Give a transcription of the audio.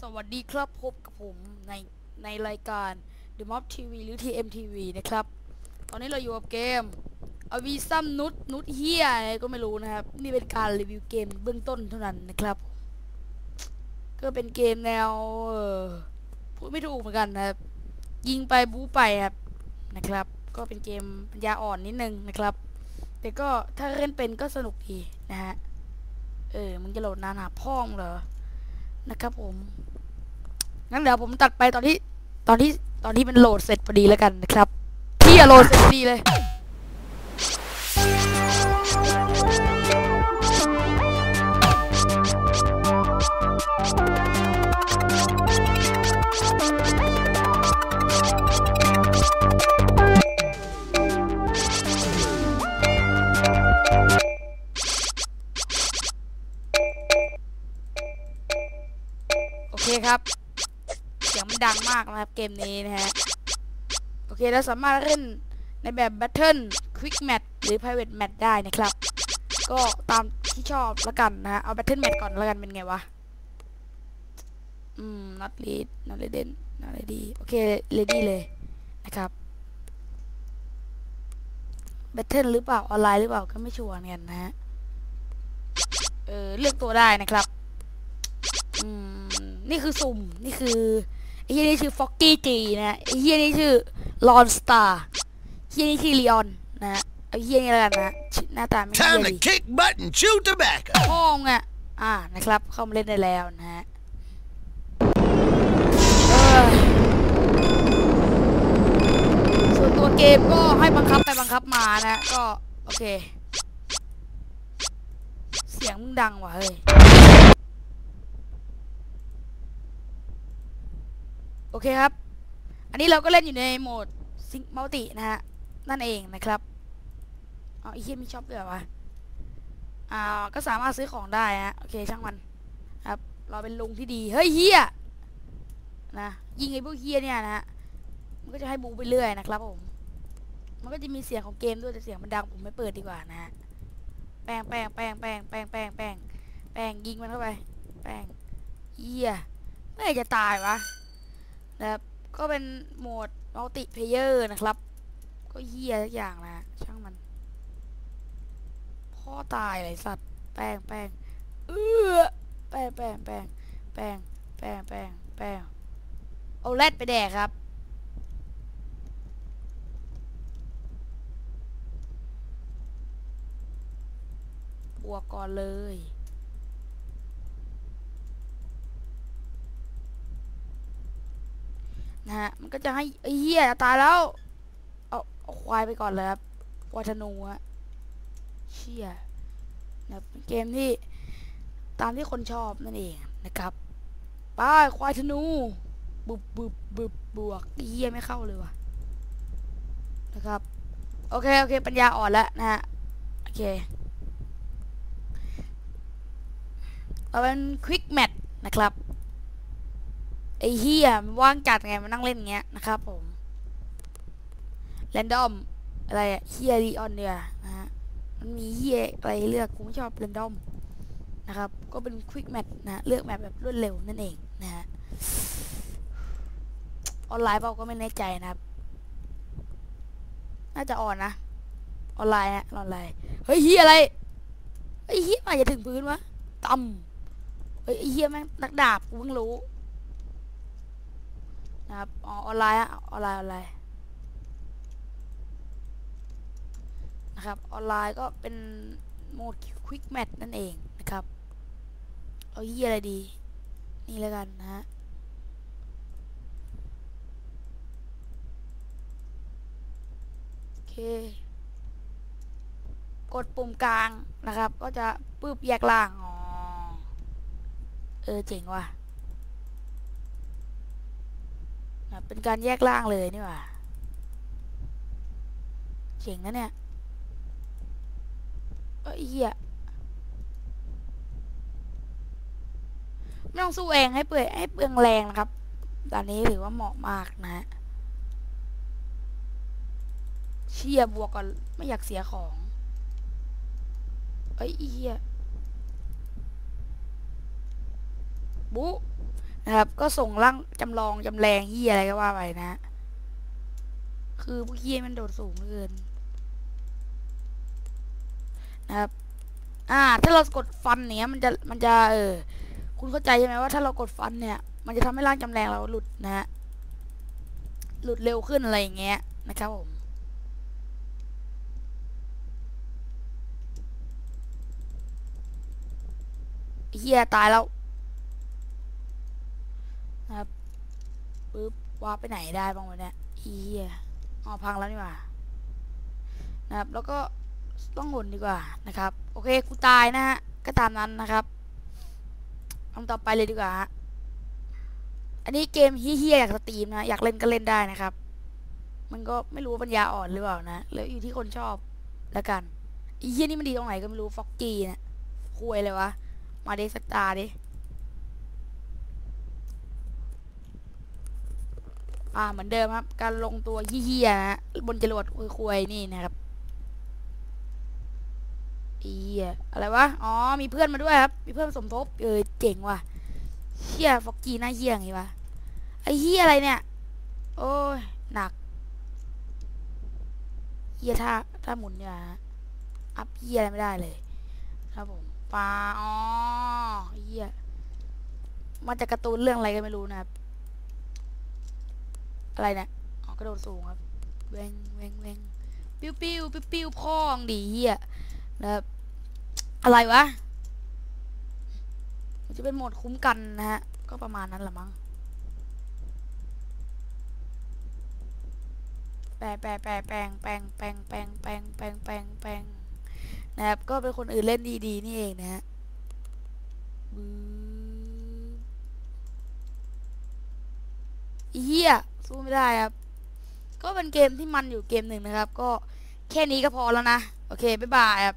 สวัสดีครับพบกับผมในในรายการ The Mob TV หรือ TMTV นะครับ ตอนนี้เราอยู่กับเกมอวีซัมนุดนุดเฮียอะไรก็ไม่รู้นะครับ นี่เป็นการรีวิวเกมเบื้องต้นเท่านั้นนะครับ ก็เป็นเกมแนวพูดไม่ถูกเหมือนกันนะครับ ยิงไปบู๊ไปครับนะครับ ก็เป็นเกมปัญญาอ่อนนิดนึงนะครับ แต่ก็ถ้าเล่นเป็นก็สนุกดีนะฮะเออมึงจะโหลดนานหาพ่องเหรอ นะครับผม งั้นเดี๋ยวผมตัดไปตอนที่ตอนที่ตอนที่มันโหลดเสร็จพอดีแล้วกันนะครับพี่อะโหลดเสร็จพอดีเลย คครับ เสียงมันดังมากนะครับเกมนี้นะฮะ โอเคเราสามารถเล่นในแบบ Battle Quick Match หรือ Private Match ได้นะครับ ก็ตามที่ชอบแล้วกันนะฮะเอา Battle Match ก่อนแล้วกันเป็นไงวะ อืม not lead not ready not ready โอเค ready เลยนะครับ Battle หรือเปล่า ออนไลน์หรือเปล่าก็ไม่ชัวร์เหมือนกันนะฮะ เออเลือกตัวได้นะครับ อืม นี่คือสุ่ม นี่คือไอ้เฮียนี่ชื่อฟ็อกกี้จีนะไอ้เฮียนี่ชื่อลอนสตาร์เฮียนี่ชื่อลีออนนะฮะเอาเฮียนี่แล้วกันนะชื่อหน้าตาไม่เฮีย Time ดี to kick butt and chew tobacco. ห้องอะอ่านะครับ เข้ามาเล่นได้แล้วนะฮะเออส่วนตัวเกมก็ให้บังคับไปบังคับมานะก็ โอเค เสียงมึงดังว่ะเฮ้ย โอเคครับ อันนี้เราก็เล่นอยู่ในโหมดซิงมัลตินะฮะ นั่นเองนะครับเอาอ้เฮียมีช็อปด้วยวะอ่าก็สามารถซื้อของได้ฮะ โอเคช่างมัน ครับ เราเป็นลุงที่ดี เฮ้ยเฮียนะ ยิงไอ้พวกเฮียเนี่ยนะฮะ มันก็จะให้บูไปเรื่อยนะครับผม มันก็จะมีเสียงของเกมด้วยแต่เสียงมันดังผมไม่เปิดดีกว่านะฮะ แป้งแป้งแป้งแป้งแป้งแป้งแป้งแป้งยิงมันเข้าไป แป้งเฮียเมื่อไหร่จะตายวะ นะครับ ก็เป็นโหมดมัลติเพเยอร์นะครับ ก็เฮียทุกอย่างนะช่างมัน พ่อตายเลยสัตว์ แป้งแป้งเออแป้งแป้งแป้งแป้งแป้งแป้งแป้งเอาแรดไปแดกครับบวกก่อนเลย นะฮะ มันก็จะให้ไอ้เหี้ยตายแล้ว เอาเอาควายไปก่อนเลยครับควายธนูอะเชี่ยนะเป็นเกมที่ตามที่คนชอบนั่นเองนะครับไปควายธนูบุบบุบบุบบวกเหี้ยไม่เข้าเลยว่ะนะครับ โอเค โอเค ปัญญาอ่อนแล้วนะฮะ โอเคเอาเป็นควิกแมทนะครับ ไอ้เฮียมันว่างจัดไงมานั่งเล่นเงี้ยนะครับผมแรนดอมอะไรอะเฮียรีออนเนี่ยนะฮะมันมีเฮียอะไรเลือกกูไม่ชอบแรนดอมนะครับ ก็เป็นควิกแมทนะเลือกแมทแบบรวดเร็วนั่นเองนะฮะออนไลน์เปล่าก็ไม่แน่ใจนะครับ น่าจะออนนะ ออนไลน์ฮะออนไลน์ เฮ้ยเฮียอะไรเฮ้ยเฮียมาจะถึงพื้นวะต่ำเฮ้ยเฮียแม่งนักดาบกูเพิ่งรู้ นะครับอ๋อออนไลน์อะออนไลน์ออนไลน์นะครับออนไลน์ก็เป็นโหมดควิกแมทนั่นเองนะครับเอายี่อะไรดี นี่แล้วกันนะฮะโอเค กดปุ่มกลางนะครับ ก็จะปึ๊บแยกล่างอ๋อเออเจ๋งว่ะ นะ เป็นการแยกล่างเลยนี่หว่าเจ๋งนะเนี่ยเอ้ยเหี้ยไม่ต้องสู้เองให้เปื่อยให้เปลืองแรงนะครับตอนนี้ถือว่าเหมาะมากนะฮะเชียบวกก่อนไม่อยากเสียของเอ้ยเหี้ยบุ นะครับ ก็ส่งร่างจำลองจำแรงเฮียอะไรก็ว่าไปนะ คือพวกเฮียมันโดดสูงเกินนะครับ อ่า ถ้าเรากดฟันเนี้ยมันจะมันจะเออคุณเข้าใจใช่ไหมว่าถ้าเรากดฟันเนี่ย มันจะทำให้ร่างจำแรงเราหลุดนะฮะหลุดเร็วขึ้นอะไรอย่างเงี้ยนะครับผมเฮียตายแล้วนะครับ ปึ๊บวาร์ปไปไหนได้บ้างวะเนี่ยเฮียอ๋อพังแล้วนี่หว่านะครับ แล้วก็ต้องหนดีกว่านะครับ โอเคกูตายนะฮะก็ตามนั้นนะครับทำต่อไปเลยดีกว่าฮะอันนี้เกมเฮี้ยๆอยากสตรีมนะอยากเล่นก็เล่นได้นะครับ มันก็ไม่รู้ปัญญาอ่อนหรือเปล่านะแล้วอยู่ที่คนชอบแล้วกันอีเฮี้ยนี่มันดีตรงไหนก็ไม่รู้ฟ็อกกี้นี่ยคุยเลยวะมาดิสักตาดิ อ่าเหมือนเดิมครับ การลงตัวเฮี้ยนะบนจรวดคุยๆนี่นะครับอียอะไรวะ อ๋อ มีเพื่อนมาด้วยครับ มีเพื่อนสมทบ เออ เจ๋งว่ะเฮี้ยฟอกกี้หน้าเฮี้ยอย่างวะ ไอเฮี้ยอะไรเนี่ย โอ้ย หนักเฮี้ยท่าท่าหมุนเนี่ยฮะอัพเฮี้ยอะไรไม่ได้เลย ครับผมปลาอ๋อเฮี้ยมาจากการ์ตูนเรื่องอะไรก็ไม่รู้นะครับ อะไรเนี่ยอ๋อกระโดดสูงครับเวงเวงเวงปิ้วปิ้วปิ้วปิ้วพองดีเฮียนะครับอะไรวะมันจะเป็นโหมดคุ้มกันนะฮะ ก็ประมาณนั้นแหละมั้งแปลงแปลงแปลงแปลงแปลงแปลงแปลงแปลงแปลงแปลงแปลงนะครับ ก็เป็นคนอื่นเล่นดีๆนี่เองนะฮะเหี้ย สู้ไม่ได้ครับ ก็เป็นเกมที่มันอยู่เกมหนึ่งนะครับ ก็แค่นี้ก็พอแล้วนะ โอเค บ๊ายบายครับ